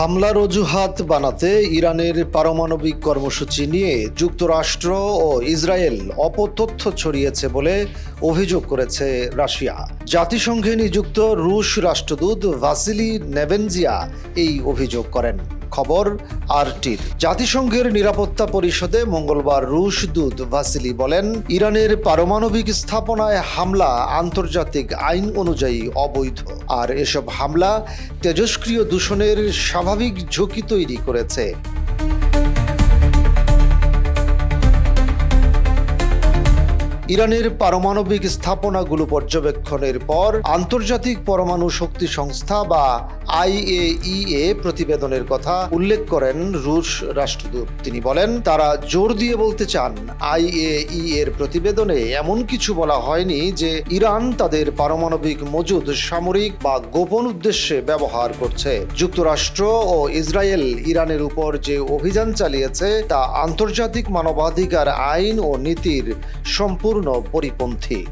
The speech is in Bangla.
হামলার অজুহাত বানাতে ইরানের পারমাণবিক কর্মসূচি নিয়ে যুক্তরাষ্ট্র ও ইসরায়েল অপতথ্য ছড়িয়েছে বলে অভিযোগ করেছে রাশিয়া। জাতিসংঘে নিযুক্ত রুশ রাষ্ট্রদূত ভাসিলি নেভেনজিয়া এই অভিযোগ করেন। খবর আরটির। জাতিসংঘের নিরাপত্তা পরিষদে মঙ্গলবার রুশ দূত ভাসিলি বলেন, ইরানের পারমাণবিক স্থাপনায় হামলা আন্তর্জাতিক আইন অনুযায়ী অবৈধ। আর এসব হামলা তেজস্ক্রিয় দূষণের স্বাভাবিক ঝুঁকি তৈরি করেছে। ইরানের পারমাণবিক স্থাপনাগুলো পর্যবেক্ষণের পর আন্তর্জাতিক পরমাণু শক্তি সংস্থা বা আইএইএ প্রতিবেদনের কথা উল্লেখ করেন রুশ রাষ্ট্রদূত। তিনি বলেন, তারা জোর দিয়ে বলতে চান আইএই এর প্রতিবেদনে এমন কিছু বলা হয়নি যে ইরান তাদের পারমাণবিক মজুদ সামরিক বা গোপন উদ্দেশ্যে ব্যবহার করছে। যুক্তরাষ্ট্র ও ইসরায়েল ইরানের উপর যে অভিযান চালিয়েছে, তা আন্তর্জাতিক মানবাধিকার আইন ও নীতির সম্পূর্ণ পরিপন্থী।